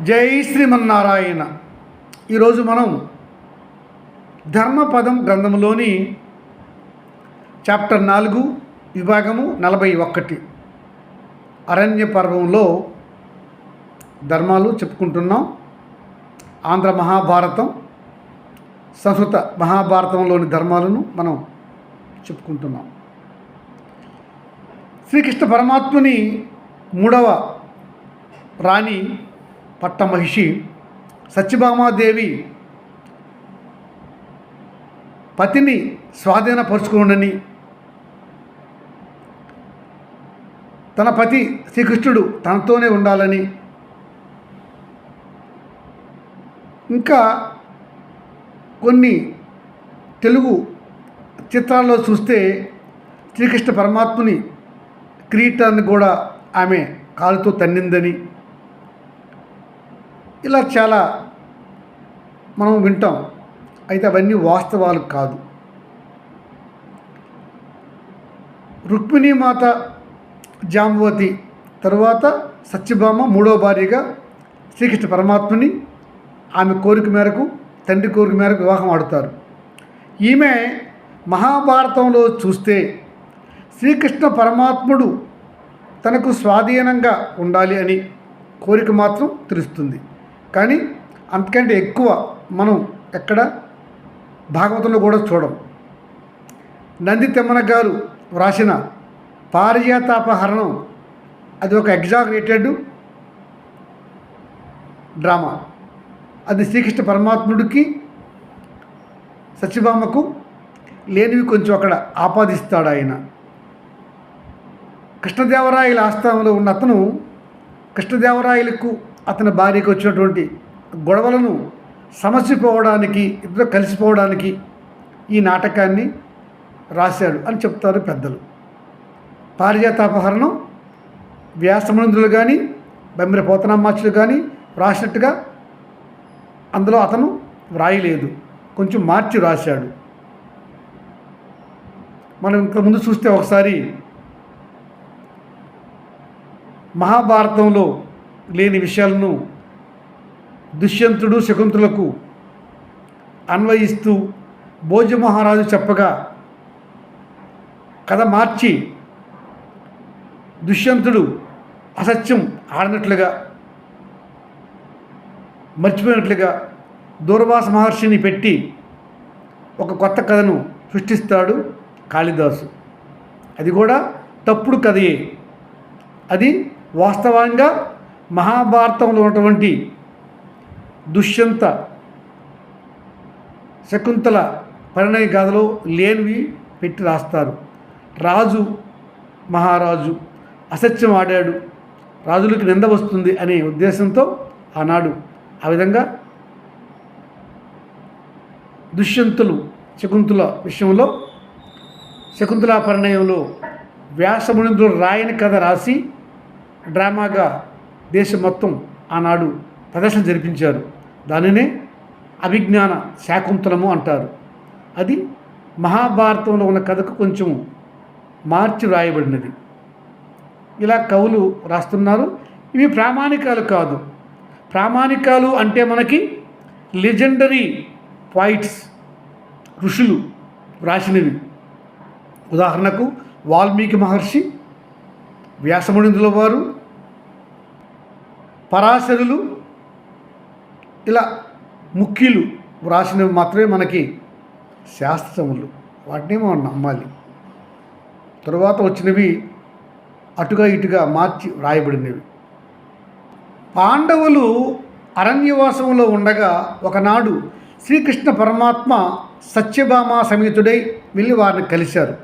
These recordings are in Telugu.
జై శ్రీమన్నారాయణ. ఈరోజు మనం ధర్మపదం గ్రంథంలోని చాప్టర్ నాలుగు విభాగము నలభై ఒకటి అరణ్య పర్వంలో ధర్మాలు చెప్పుకుంటున్నాం. ఆంధ్ర మహాభారతం సంస్కృత మహాభారతంలోని ధర్మాలను మనం చెప్పుకుంటున్నాం. శ్రీకృష్ణ పరమాత్ముని మూడవ రాణి పట్టమహిషి సత్యభామాదేవి పతిని స్వాధీనపరుచుకోండని తన పతి శ్రీకృష్ణుడు తనతోనే ఉండాలని. ఇంకా కొన్ని తెలుగు చిత్రాల్లో చూస్తే శ్రీకృష్ణ పరమాత్ముని కిరీటాన్ని కూడా ఆమె కాలుతో తన్నిందని. ఇలా చాలా మనం వింటాం. అయితే అవన్నీ వాస్తవాలు కాదు. రుక్మిణీ మాత జాంబవతి తరువాత సత్యభామ మూడో భార్యగా శ్రీకృష్ణ పరమాత్ముని ఆమె కోరిక మేరకు తండ్రి కోరిక మేరకు వివాహం ఆడుతారు. ఈమె మహాభారతంలో చూస్తే శ్రీకృష్ణ పరమాత్ముడు తనకు స్వాధీనంగా ఉండాలి అని కోరిక మాత్రం తెలుస్తుంది. కానీ అంతకంటే ఎక్కువ మనం ఎక్కడ భాగవతంలో కూడా చూడం. నంది తిమ్మన గారు వ్రాసిన పారిజాతాపహరణం అది ఒక ఎగ్జాగరేటెడ్ డ్రామా అది శ్రీకృష్ణ పరమాత్ముడికి సత్యభామకు లేనివి కొంచెం అక్కడ ఆపాదిస్తాడు ఆయన. కృష్ణదేవరాయల ఆస్థానంలో ఉన్న అతను కృష్ణదేవరాయలకు అతని భార్యకు వచ్చినటువంటి గొడవలను సమసిపోవడానికి ఇద్దరు కలిసిపోవడానికి ఈ నాటకాన్ని రాశాడు అని చెప్తారు పెద్దలు. పారిజాతాపహరణం వ్యాసమునందులు కానీ బెమ్మిర పోతనామాచులు కానీ రాసినట్టుగా అందులో అతను వ్రాయలేదు. కొంచెం మార్చి రాశాడు. మనం ఇంత ముందు చూస్తే ఒకసారి మహాభారతంలో లేని విషయాలను దుష్యంతుడు శకుంతులకు అన్వయిస్తూ భోజ మహారాజు చెప్పగా కథ మార్చి దుష్యంతుడు అసత్యం ఆడినట్లుగా మర్చిపోయినట్లుగా దూర్వాస మహర్షిని పెట్టి ఒక కొత్త కథను సృష్టిస్తాడు కాళిదాసు. అది కూడా తప్పుడు కథయే. అది వాస్తవంగా మహాభారతంలో ఉన్నటువంటి దుష్యంత శకుంతల పరిణయ గాథలో లేనివి పెట్టి రాస్తారు. రాజు మహారాజు అసత్యం ఆడాడు. రాజులకి నింద వస్తుంది అనే ఉద్దేశంతో ఆనాడు ఆ విధంగా దుష్యంతులు శకుంతుల విషయంలో శకుంతలా పరిణయంలో వ్యాసమునింద్రుడు రాయని కథ రాసి డ్రామాగా దేశం మొత్తం ఆనాడు ప్రదర్శన జరిపించారు. దానినే అభిజ్ఞాన శాకుంతలము అంటారు. అది మహాభారతంలో ఉన్న కథకు కొంచెం మార్చి రాయబడినది ఇలా కవులు రాస్తున్నారు. ఇవి ప్రామాణికాలు కాదు. ప్రామాణికాలు అంటే మనకి లెజెండరీ పాయిట్స్ ఋషులు రాసినవి ఉదాహరణకు వాల్మీకి మహర్షి వ్యాసమునిందుల వారు పరాశరులు ఇలా ముఖ్యులు వ్రాసినవి మాత్రమే మనకి శాస్త్రములు. వాటిని మనం నమ్మాలి. తరువాత వచ్చినవి అటుగా ఇటుగా మార్చి వ్రాయబడినవి. పాండవులు అరణ్యవాసంలో ఉండగా ఒకనాడు శ్రీకృష్ణ పరమాత్మ సత్యభామ సమేతుడై వెళ్ళి వారిని కలిశారు.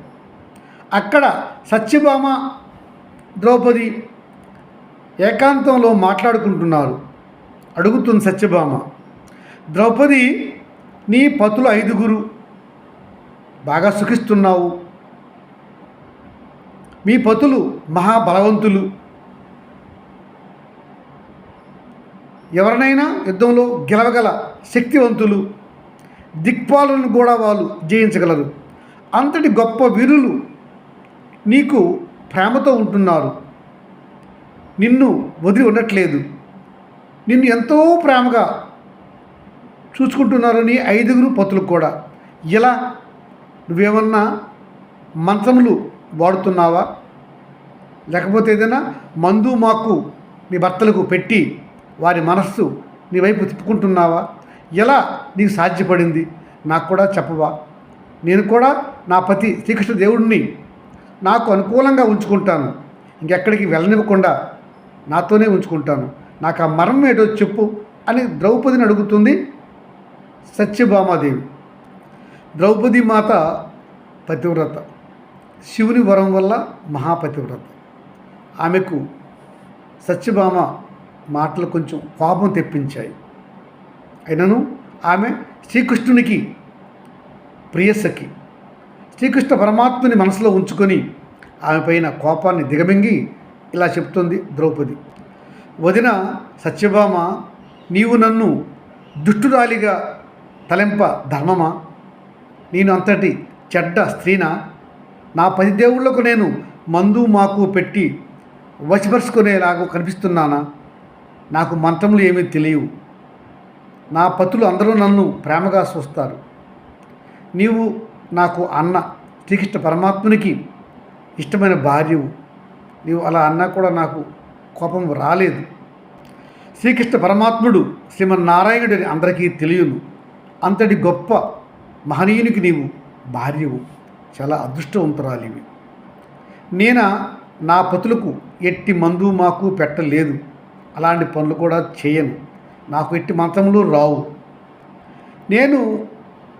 అక్కడ సత్యభామ ద్రౌపది ఏకాంతంలో మాట్లాడుకుంటున్నారు. అడుగుతుంది సత్యభామ ద్రౌపది నీ పతులు ఐదుగురు బాగా సుఖిస్తున్నావు. మీ పతులు మహాబలవంతులు. ఎవరినైనా యుద్ధంలో గెలవగల శక్తివంతులు. దిక్పాలను కూడా వాళ్ళు జయించగలరు. అంతటి గొప్ప వీరులు నీకు ప్రేమతో ఉంటున్నారు. నిన్ను వదిలి ఉండట్లేదు నిన్ను ఎంతో ప్రేమగా చూసుకుంటున్నారు నీ ఐదుగురు పతులకు కూడా. ఇలా నువ్వేమన్నా మంచములు వాడుతున్నావా? లేకపోతే ఏదైనా మందు మాకు నీ భర్తలకు పెట్టి వారి మనస్సు నీ వైపు తిప్పుకుంటున్నావా? ఎలా నీకు సాధ్యపడింది? నాకు కూడా చెప్పవా. నేను కూడా నా పతి శ్రీకృష్ణ దేవుడిని నాకు అనుకూలంగా ఉంచుకుంటాను. ఇంకెక్కడికి వెళ్ళనివ్వకుండా నాతోనే ఉంచుకుంటాను. నాకు ఆ మరణం ఏటో చెప్పు అని ద్రౌపదిని అడుగుతుంది సత్యభామాదేవి. ద్రౌపది మాత పతివ్రత. శివుని వరం వల్ల మహాపతివ్రత. ఆమెకు సత్యభామ మాటలు కొంచెం కోపం తెప్పించాయి. అయినను ఆమె శ్రీకృష్ణునికి ప్రియసఖి. శ్రీకృష్ణ పరమాత్మని మనసులో ఉంచుకొని ఆమె పైన కోపాన్ని దిగమింగి ఇలా చెప్తుంది ద్రౌపది. వదిన సత్యభామ నీవు నన్ను దుష్టురాలిగా తలెంప ధర్మమా? నేను అంతటి చెడ్డ స్త్రీనా? నా పది దేవుళ్ళకు నేను మందు మాకు పెట్టి వశపరుచుకునేలాగా కనిపిస్తున్నానా? నాకు మంత్రములు ఏమీ తెలియవు. నా పతులు అందరూ నన్ను ప్రేమగా చూస్తారు. నీవు నాకు అన్న శ్రీకృష్ణ పరమాత్మునికి ఇష్టమైన భార్యవు. నీవు అలా అన్నా కూడా నాకు కోపం రాలేదు. శ్రీకృష్ణ పరమాత్ముడు శ్రీమన్నారాయణుడిని అందరికీ తెలియను. అంతటి గొప్ప మహనీయునికి నీవు భార్యవు. చాలా అదృష్టవంతురాలివి. నేను నా పతులకు ఎట్టి మందు మాకు పెట్టలేదు. అలాంటి పనులు కూడా చేయను. నాకు ఎట్టి మంత్రములు రావు. నేను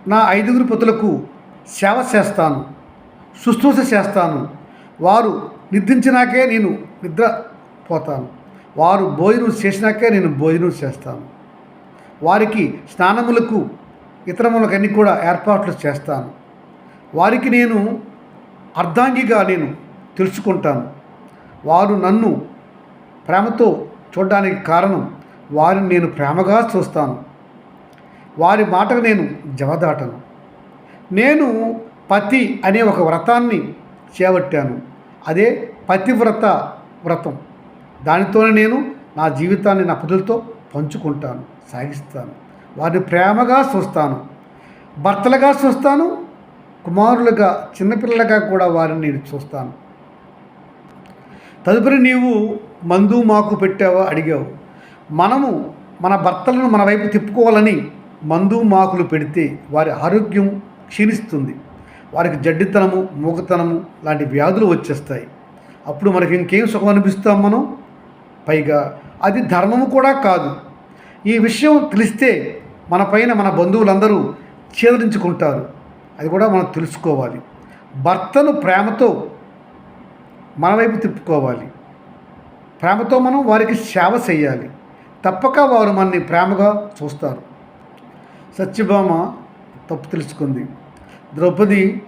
నా ఐదుగురు పతులకు సేవ చేస్తాను. శుశ్రూష చేస్తాను. వారు నిద్రించినాకే నేను నిద్ర పోతాను వారు భోజనం చేసినాకే నేను భోజనం చేస్తాను. వారికి స్నానములకు ఇతరములకన్నీ కూడా ఏర్పాట్లు చేస్తాను. వారికి నేను అర్ధాంగిగా నేను తెలుసుకుంటాను. వారు నన్ను ప్రేమతో చూడడానికి కారణం వారిని నేను ప్రేమగా చూస్తాను. వారి మాటకు నేను జవదాటను. నేను పతి అనే ఒక వ్రతాన్ని చేపట్టాను. అదే పతివ్రత వ్రతం. దానితోనే నేను నా జీవితాన్ని నా పదులతో పంచుకుంటాను సాగిస్తాను. వారిని ప్రేమగా చూస్తాను. భర్తలుగా చూస్తాను కుమారులుగా చిన్నపిల్లలుగా కూడా వారిని నేను చూస్తాను. తదుపరి నీవు మందు మాకు పెట్టావా? అడిగావు. మనము మన భర్తలను మన వైపు తిప్పుకోవాలని మందు మాకులు పెడితే వారి ఆరోగ్యం క్షీణిస్తుంది. వారికి జడ్డితనము మూగతనము లాంటి వ్యాధులు వచ్చేస్తాయి. అప్పుడు మనకి ఇంకేం సుఖం అనిపిస్తాం మనం? పైగా అది ధర్మము కూడా కాదు. ఈ విషయం తెలిస్తే మన పైన మన బంధువులందరూ ఛేదరించుకుంటారు అది కూడా మనం తెలుసుకోవాలి. భర్తను ప్రేమతో మన వైపు తిప్పుకోవాలి. ప్రేమతో మనం వారికి సేవ చేయాలి. తప్పక వారు మనని ప్రేమగా చూస్తారు. సత్యభామ తప్పు తెలుసుకుంది. ద్రౌపది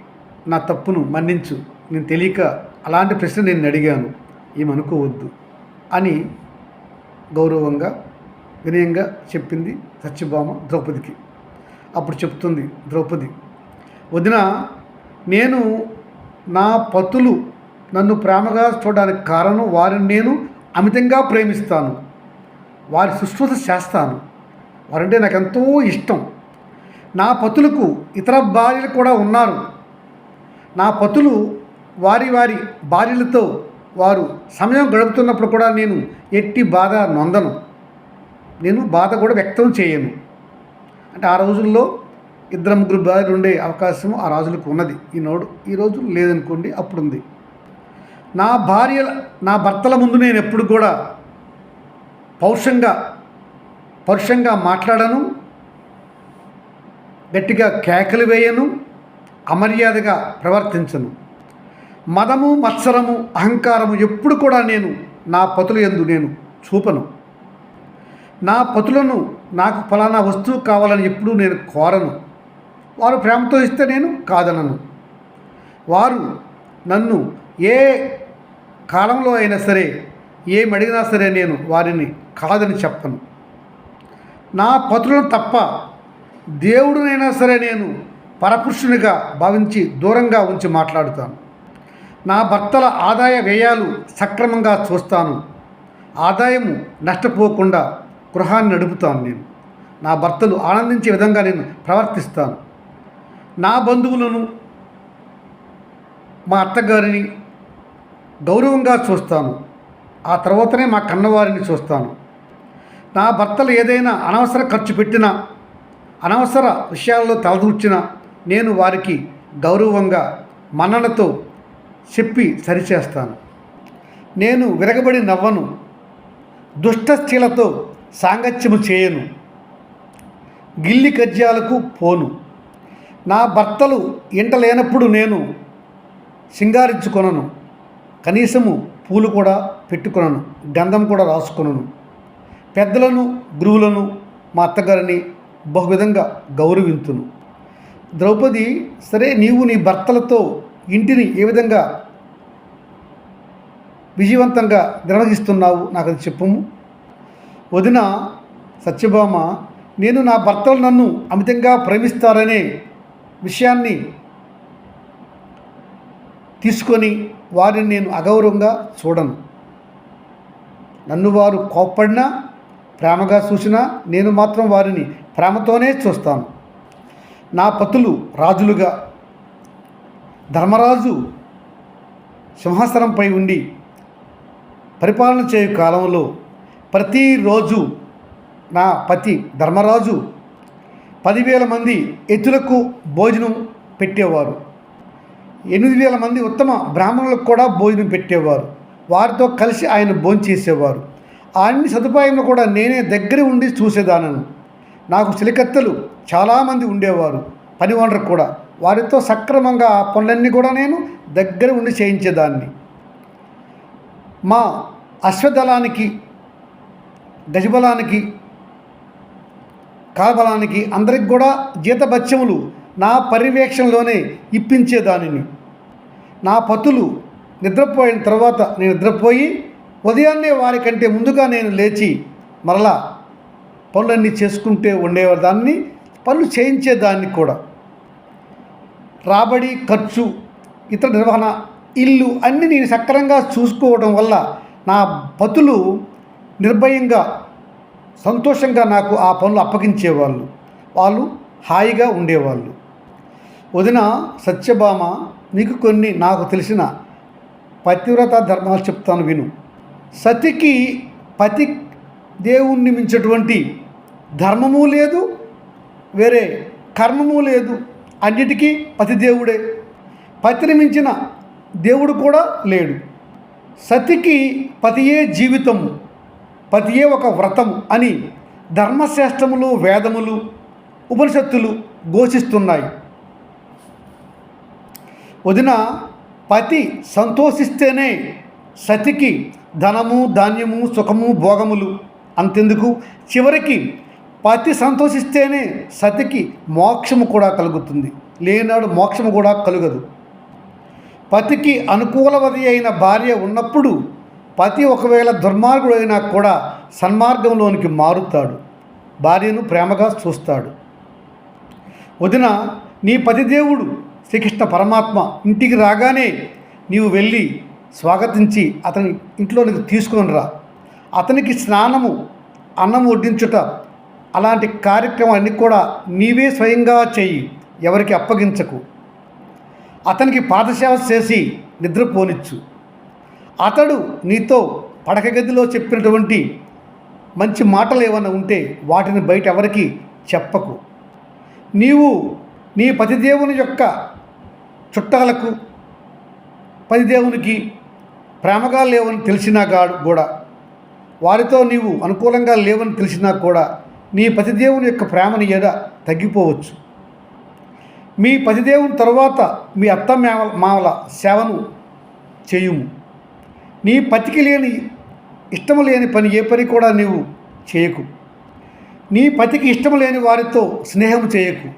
నా తప్పును మన్నించు. నేను తెలియక అలాంటి ప్రశ్న నేను అడిగాను. ఏమనుకోవద్దు అని గౌరవంగా వినయంగా చెప్పింది సత్యభామ ద్రౌపదికి. అప్పుడు చెప్తుంది ద్రౌపది వదిన నేను నా పతులు నన్ను ప్రేమగా చూడడానికి కారణం వారిని నేను అమితంగా ప్రేమిస్తాను. వారి శుశ్రూష చేస్తాను. వారంటే నాకు ఎంతో ఇష్టం. నా పతులకు ఇతర భార్యలు కూడా ఉన్నారు. నా పతులు వారి వారి భార్యలతో వారు సమయం గడుపుతున్నప్పుడు కూడా నేను ఎట్టి బాధ నొందను. నేను బాధ కూడా వ్యక్తం చేయను. అంటే ఆ రోజుల్లో ఇద్దరు ముగ్గురు భార్యలు ఉండే అవకాశం ఆ రాజులకు ఉన్నది. ఈనాడు ఈ రోజు లేదనుకోండి అప్పుడుంది. నా భార్య నా భర్తల ముందు నేను ఎప్పుడు కూడా పౌరుషంగా పరుషంగా మాట్లాడను. గట్టిగా కేకలు వేయను అమర్యాదగా ప్రవర్తించను. మదము మత్సరము అహంకారము ఎప్పుడు కూడా నేను నా పతులు ఎందు నేను చూపను. నా పతులను నాకు ఫలానా వస్తువు కావాలని ఎప్పుడూ నేను కోరను. వారు ప్రేమతో ఇస్తే నేను కాదనను. వారు నన్ను ఏ కాలంలో అయినా సరే ఏం అడిగినా సరే నేను వారిని కాదని చెప్పను. నా పతులను తప్ప దేవుడినైనా సరే నేను పరపురుషునిగా భావించి దూరంగా ఉంచి మాట్లాడుతాను. నా భర్తల ఆదాయ వ్యయాలు సక్రమంగా చూస్తాను. ఆదాయము నష్టపోకుండా గృహాన్ని నడుపుతాను నేను. నా భర్తలు ఆనందించే విధంగా నేను ప్రవర్తిస్తాను. నా బంధువులను మా అత్తగారిని గౌరవంగా చూస్తాను. ఆ తర్వాతనే మా కన్నవారిని చూస్తాను. నా భర్తలు ఏదైనా అనవసర ఖర్చు పెట్టినా అనవసర విషయాల్లో తలదూర్చిన నేను వారికి గౌరవంగా మన్ననతో చెప్పి సరిచేస్తాను. నేను విరగబడి నవ్వను. దుష్టశీలతో సాంగత్యము చేయను. గిల్లి కజ్యాలకు పోను. నా భర్తలు ఇంట లేనప్పుడు నేను సింగారించుకొనను. కనీసము పూలు కూడా పెట్టుకొనను. గంధం కూడా రాసుకొనను. పెద్దలను గురువులను మా అత్తగారిని బహువిధంగా గౌరవింతును. ద్రౌపది సరే నీవు నీ భర్తలతో ఇంటిని ఏ విధంగా విజయవంతంగా నిర్వహిస్తున్నావు నాకు అది చెప్పము. వదిన సత్యభామ నేను నా భర్తలు నన్ను అమితంగా ప్రేమిస్తారనే విషయాన్ని తీసుకొని వారిని నేను అగౌరవంగా చూడను. నన్ను వారు కోప్పడినా ప్రేమగా చూసినా నేను మాత్రం వారిని ప్రేమతోనే చూస్తాను. నా పతులు రాజులుగా. ధర్మరాజు సింహాసనంపై ఉండి పరిపాలన చేయు కాలంలో ప్రతిరోజు నా పతి ధర్మరాజు పదివేల మంది ఎత్తులకు భోజనం పెట్టేవారు. ఎనిమిది వేల మంది ఉత్తమ బ్రాహ్మణులకు కూడా భోజనం పెట్టేవారు. వారితో కలిసి ఆయన భోంచేసేవారు అన్ని సదుపాయంలో కూడా నేనే దగ్గర ఉండి చూసేదానను. నాకు చిలికత్తెలు చాలామంది ఉండేవారు పని వనరు కూడా. వారితో సక్రమంగా ఆ పనులన్నీ కూడా నేను దగ్గర ఉండి చేయించేదాన్ని. మా అశ్వదళానికి గజబలానికి కాలబలానికి అందరికి కూడా జీతభత్యములు నా పర్యవేక్షణలోనే ఇప్పించేదానిని. నా పతులు నిద్రపోయిన తర్వాత నేను నిద్రపోయి ఉదయాన్నే వారికంటే ముందుగా నేను లేచి మరలా పనులన్నీ చేసుకుంటే ఉండేదాన్ని పనులు చేయించేదాన్ని కూడా. రాబడి ఖర్చు ఇతర నిర్వహణ ఇల్లు అన్నీ నేను సక్రంగా చూసుకోవడం వల్ల నా పతులు నిర్భయంగా సంతోషంగా నాకు ఆ పనులు అప్పగించేవాళ్ళు. వాళ్ళు హాయిగా ఉండేవాళ్ళు. వదిన సత్యభామ నీకు కొన్ని నాకు తెలిసిన పతివ్రత ధర్మాలు చెప్తాను విను. సతికి పతి దేవుణ్ణి మించినటువంటి ధర్మము లేదు వేరే కర్మము లేదు అన్నిటికీ పతిదేవుడే పతిని మించిన దేవుడు కూడా లేడు. సతికి పతియే జీవితం పతియే ఒక వ్రతం అని ధర్మశ్రేష్టములు వేదములు ఉపనిషత్తులు ఘోషిస్తున్నాయి. వదిన పతి సంతోషిస్తేనే సతికి ధనము ధాన్యము సుఖము భోగములు అంతెందుకు? చివరికి పతి సంతోషిస్తేనే సతికి మోక్షము కూడా కలుగుతుంది. లేనాడు మోక్షము కూడా కలుగదు. పతికి అనుకూలవది అయిన భార్య ఉన్నప్పుడు పతి ఒకవేళ దుర్మార్గుడు అయినా కూడా సన్మార్గంలోనికి మారుతాడు. భార్యను ప్రేమగా చూస్తాడు. వదిన నీ పతిదేవుడు శ్రీకృష్ణ పరమాత్మ ఇంటికి రాగానే నీవు వెళ్ళి స్వాగతించి అతని ఇంట్లోనికి తీసుకొని రా. అతనికి స్నానము అన్నం వడ్డించుట అలాంటి కార్యక్రమాలన్నీ కూడా నీవే స్వయంగా చెయ్యి ఎవరికి అప్పగించకు. అతనికి పాదసేవ చేసి నిద్రపోనిచ్చు అతడు నీతో పడక గదిలో చెప్పినటువంటి మంచి మాటలు ఏమైనా ఉంటే వాటిని బయట ఎవరికి చెప్పకు. నీవు నీ పతిదేవుని యొక్క చుట్టాలకు పతిదేవునికి ప్రేమగా లేవని తెలిసినా కూడా వారితో నీవు అనుకూలంగా లేవని తెలిసినా కూడా నీ పతిదేవుని యొక్క ప్రేమని ఎడ తగ్గిపోవచ్చు? మీ పతిదేవుని తరువాత మీ అత్త మావల మావల సేవను చేయుము. నీ పతికి లేని ఇష్టము లేని పని ఏ పని కూడా నీవు చేయకు. నీ పతికి ఇష్టము లేని వారితో స్నేహం చేయకు.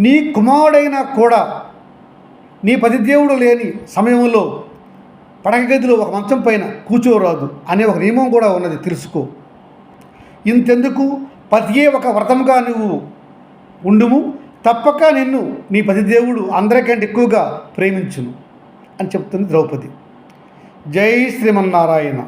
నీ కుమారుడైనా కూడా నీ పతిదేవుడు లేని సమయంలో పడక గదిలో ఒక మంచం పైన కూర్చోరాదు అనే ఒక నియమం కూడా ఉన్నది. తెలుసుకో. ఇంతెందుకు? పతియే ఒక వ్రతముగా నువ్వు ఉండుము. తప్పక నిన్ను నీ పతిదేవుడు అందరికంటే ఎక్కువగా ప్రేమించును అని చెప్తుంది ద్రౌపది. జై శ్రీమన్నారాయణ.